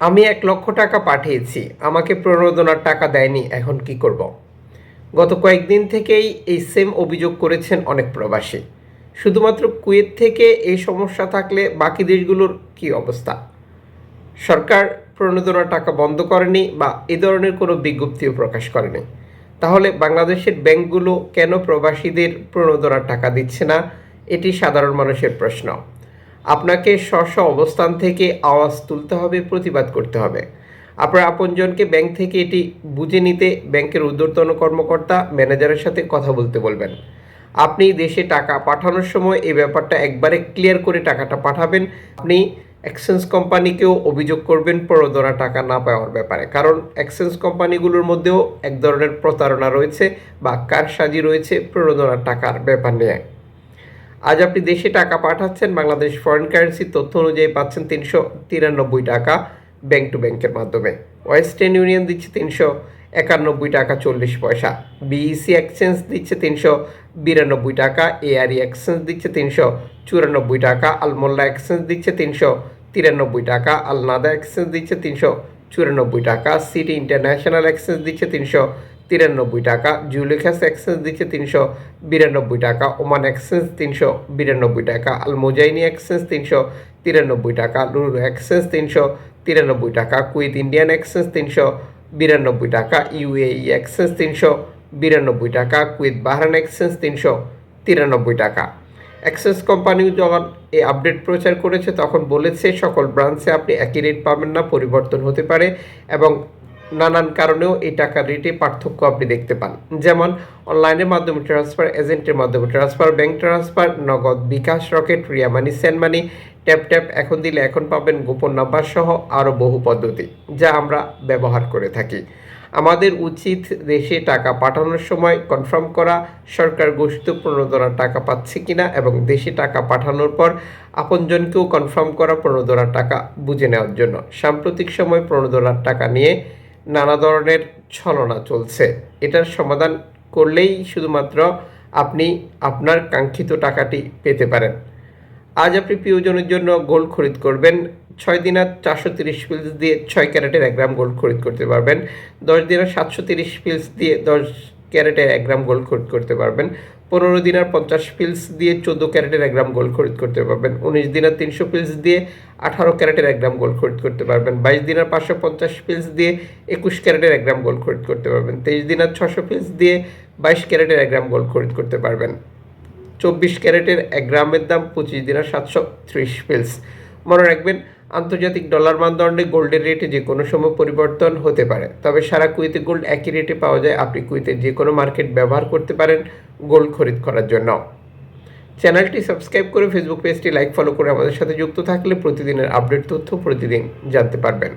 আমি এক লক্ষ টাকা পাঠিয়েছি, আমাকে প্রণোদনার টাকা দেয়নি, এখন কি করব। গত কয়েকদিন থেকেই এই সেম অভিযোগ করেছেন অনেক প্রবাসী। শুধুমাত্র কুয়েত থেকে এই সমস্যা থাকলে বাকি দেশগুলোর কি অবস্থা? সরকার প্রণোদনার টাকা বন্ধ করেনি বা এ ধরনের কোনো বিজ্ঞপ্তিও প্রকাশ করেনি। তাহলে বাংলাদেশের ব্যাংকগুলো কেন প্রবাসীদের প্রণোদনার টাকা দিচ্ছে না? এটি সাধারণ মানুষের প্রশ্ন। আপনাকে স্ব অবস্থান থেকে আওয়াজ তুলতে হবে, প্রতিবাদ করতে হবে। আপনার আপনজনকে ব্যাংক থেকে এটি বুঝে নিতে ব্যাংকের ঊর্ধ্বতন কর্মকর্তা, ম্যানেজারের সাথে কথা বলতে বলবেন। আপনি দেশে টাকা পাঠানোর সময় এই ব্যাপারটা একবারে ক্লিয়ার করে টাকাটা পাঠাবেন। আপনি এক্সচেঞ্জ কোম্পানিকেও অভিযোগ করবেন প্রণোদনা টাকা না পাওয়ার ব্যাপারে। কারণ এক্সচেঞ্জ কোম্পানিগুলোর মধ্যেও এক ধরনের প্রতারণা রয়েছে বা কারসাজি রয়েছে প্রণোদনার টাকার ব্যাপার নিয়ে। আজ আপনি দেশে টাকা পাঠাচ্ছেন, বাংলাদেশ ফরেন কারেন্সি তথ্য অনুযায়ী পাচ্ছেন তিনশো তিরানব্বই টাকা ব্যাংক টু ব্যাংকের মাধ্যমে। ওয়েস্টার্ন ইউনিয়ন দিচ্ছে তিনশো একানব্বই টাকা চল্লিশ পয়সা। বিইসি এক্সচেঞ্জ দিচ্ছে তিনশো বিরানব্বই টাকা। এআরই এক্সচেঞ্জ দিচ্ছে তিনশো চুরানব্বই টাকা। আলমোল্লা এক্সচেঞ্জ দিচ্ছে তিনশো তিরানব্বই টাকা। আলনাদা এক্সচেঞ্জ দিচ্ছে তিনশো চুরানব্বই টাকা। সিটি ইন্টারন্যাশনাল এক্সচেঞ্জ দিচ্ছে তিনশো তিরানব্বই টাকা জুলিখাস এক্সচেঞ্জ দিচ্ছে তিনশো বিরানব্বই টাকা ওমান এক্সচেঞ্জ তিনশো বিরানব্বই টাকা আল মোজাইনি এক্সচেঞ্জ তিনশো তিরানব্বই টাকা লুরু এক্সচেঞ্জ তিনশো তিরানব্বই টাকা কুইত ইন্ডিয়ান এক্সচেঞ্জ তিনশো বিরানব্বই টাকা ইউএই এক্সচেঞ্জ তিনশো বিরানব্বই টাকা কুইত বাহরান এক্সচেঞ্জ তিনশো তিরানব্বই টাকা। অ্যাক্সেস কোম্পানিও যখন এই আপডেট প্রচার করেছে, তখন বলেছে সকল ব্রাঞ্চে আপনি একই রেট পাবেন না, পরিবর্তন হতে পারে এবং নানান কারণেও এই টাকার রেটে পার্থক্য আপনি দেখতে পান। যেমন, অনলাইনের মাধ্যমে ট্রান্সফার এজেন্টের মাধ্যমে transfer bank transfer Nagad bKash Rocket Ria money send money tap tap এখন দিলে এখন পাবেন গোপন নাম্বার সহ আরও বহু পদ্ধতি, যা আমরা ব্যবহার করে থাকি। আমাদের উচিত দেশে টাকা পাঠানোর সময় কনফার্ম করা, সরকার ঘোষিত প্রণোদনার টাকা পাচ্ছে কিনা এবং দেশে টাকা পাঠানোর পর আপনজনকেও কনফার্ম করা প্রণোদনার টাকা বুঝে নেওয়ার জন্য। সাম্প্রতিক সময় প্রণোদনার টাকা নিয়ে নানা ধরনের ছলনা চলছে। এটার সমাধান করলেই শুধুমাত্র আপনি আপনার কাঙ্ক্ষিত টাকাটি পেতে পারেন। আজ আপনি প্রিয়জনের জন্য গোল্ড খরিদ করবেন। ছয় দিনার চারশো তিরিশ পিলস দিয়ে ছয় ক্যারেটের এক গ্রাম গোল্ড খরিদ করতে পারবেন। দশ দিনের সাতশো তিরিশ পিলস দিয়ে দশ ক্যারেটের এক গ্রাম গোল্ড খরিদ করতে পারবেন। পনেরো দিনার পঞ্চাশ পিলস দিয়ে চোদ্দ ক্যারেটের এক গ্রাম গোল্ড খরিদ করতে পারবেন। উনিশ দিনার তিনশো পিলস দিয়ে আঠারো ক্যারেটের এক গ্রাম গোল্ড খরিদ করতে পারবেন। বাইশ দিনার পাঁচশো পঞ্চাশ পিলস দিয়ে একুশ ক্যারেটের এক গ্রাম গোল্ড খরিদ করতে পারবেন। তেইশ দিনার ছশো পিলস দিয়ে বাইশ ক্যারেটের এক গ্রাম গোল্ড খরিদ করতে পারবেন। চব্বিশ ক্যারেটের এক গ্রামের দাম পঁচিশ দিনের সাতশো ত্রিশ পিলস মনে রাখবেন, আন্তর্জাতিক ডলার মানদণ্ডে গোল্ডের রেটে যে কোনো সময় পরিবর্তন হতে পারে। তবে সারা কুইতে গোল্ড একই রেটে পাওয়া যায়। আপনি কুইতের যে কোনো মার্কেট ব্যবহার করতে পারেন। গোল্ড খরিদ করার জন্য। চ্যানেলটি সাবস্ক্রাইব করে ফেসবুক পেজটি লাইক ফলো করে আমাদের সাথে যুক্ত থাকলে প্রতিদিনের আপডেট তথ্য প্রতিদিন জানতে পারবেন।